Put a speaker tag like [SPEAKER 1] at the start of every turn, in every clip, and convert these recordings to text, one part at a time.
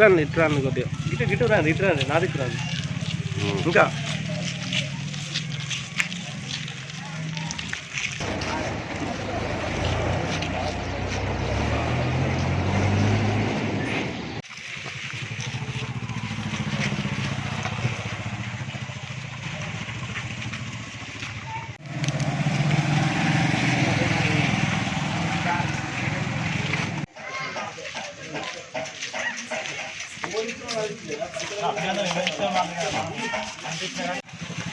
[SPEAKER 1] ఇట్రాండి ఇట్రాండి కొద్దిగా
[SPEAKER 2] ఇటు గిటు రాండి ఇటు రండి నా దిక్కు రండి
[SPEAKER 1] ఇంకా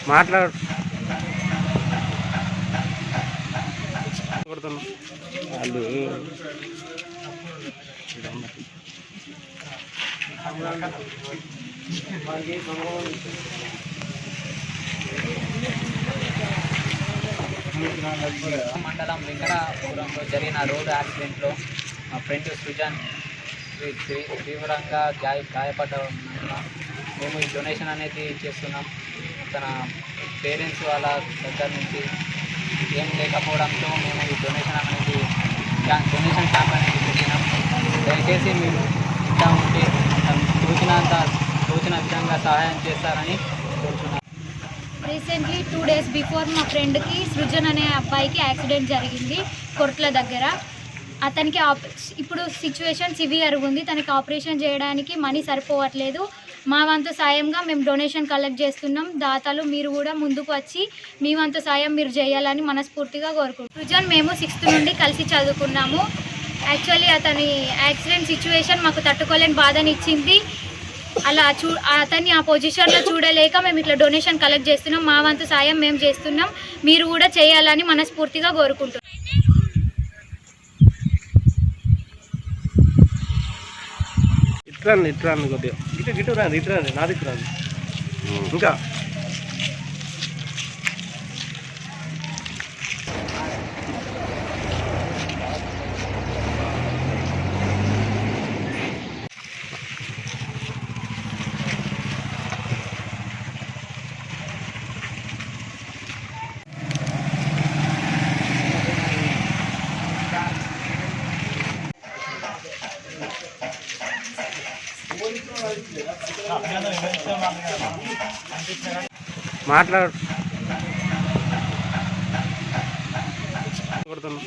[SPEAKER 1] మాట్లాడు. వాళ్ళు
[SPEAKER 3] మండలం వెంకటాపురంలో జరిగిన రోడ్డు యాక్సిడెంట్లో మా ఫ్రెండ్ సృజన్ తీవ్రంగా గాయ గాయపడ్డ మేము ఈ డొనేషన్ అనేది చేస్తున్నాం. తన పేరెంట్స్ వాళ్ళ దగ్గర నుంచి ఏం లేకపోవడంతో మేము ఈ డొనేషన్ అనేది డొనేషన్ క్యాంప్ అనేది పెట్టినాం. దయచేసి మీరు ఇంకా ఉంటే తోచినంత తోచిన విధంగా సహాయం చేస్తారని కోరుతున్నాం
[SPEAKER 4] రీసెంట్లీ టూ డేస్ బిఫోర్ మా ఫ్రెండ్కి సృజన్ అనే అబ్బాయికి యాక్సిడెంట్ జరిగింది కొట్ల దగ్గర. అతనికి ఆప్ ఇప్పుడు సిచ్యువేషన్ సివియర్గా ఉంది. తనకి ఆపరేషన్ చేయడానికి మనీ సరిపోవట్లేదు. మా వంతు సాయంగా మేము డొనేషన్ కలెక్ట్ చేస్తున్నాం. దాతలు మీరు కూడా ముందుకు వచ్చి మీ వంతు సాయం మీరు చేయాలని మనస్ఫూర్తిగా కోరుకుంటున్నాం. సృజన్ మేము సిక్స్త్ నుండి కలిసి చదువుకున్నాము. యాక్చువల్లీ అతని యాక్సిడెంట్ సిచ్యువేషన్ మాకు తట్టుకోలేని బాధనిచ్చింది. అలా చూ అతన్ని ఆ పొజిషన్లో చూడలేక మేము ఇట్లా డొనేషన్ కలెక్ట్ చేస్తున్నాం. మా వంతు సాయం మేము చేస్తున్నాం. మీరు కూడా చేయాలని మనస్ఫూర్తిగా కోరుకుంటున్నాం.
[SPEAKER 1] ఇట్రాండి ఇట్రాండి కొద్దిగా.
[SPEAKER 2] ఇటు గిటు రాండి ఇటు రండి నా దిక్కు రండి.
[SPEAKER 1] ఇంకా మాట్లాడు. కొడుతున్నా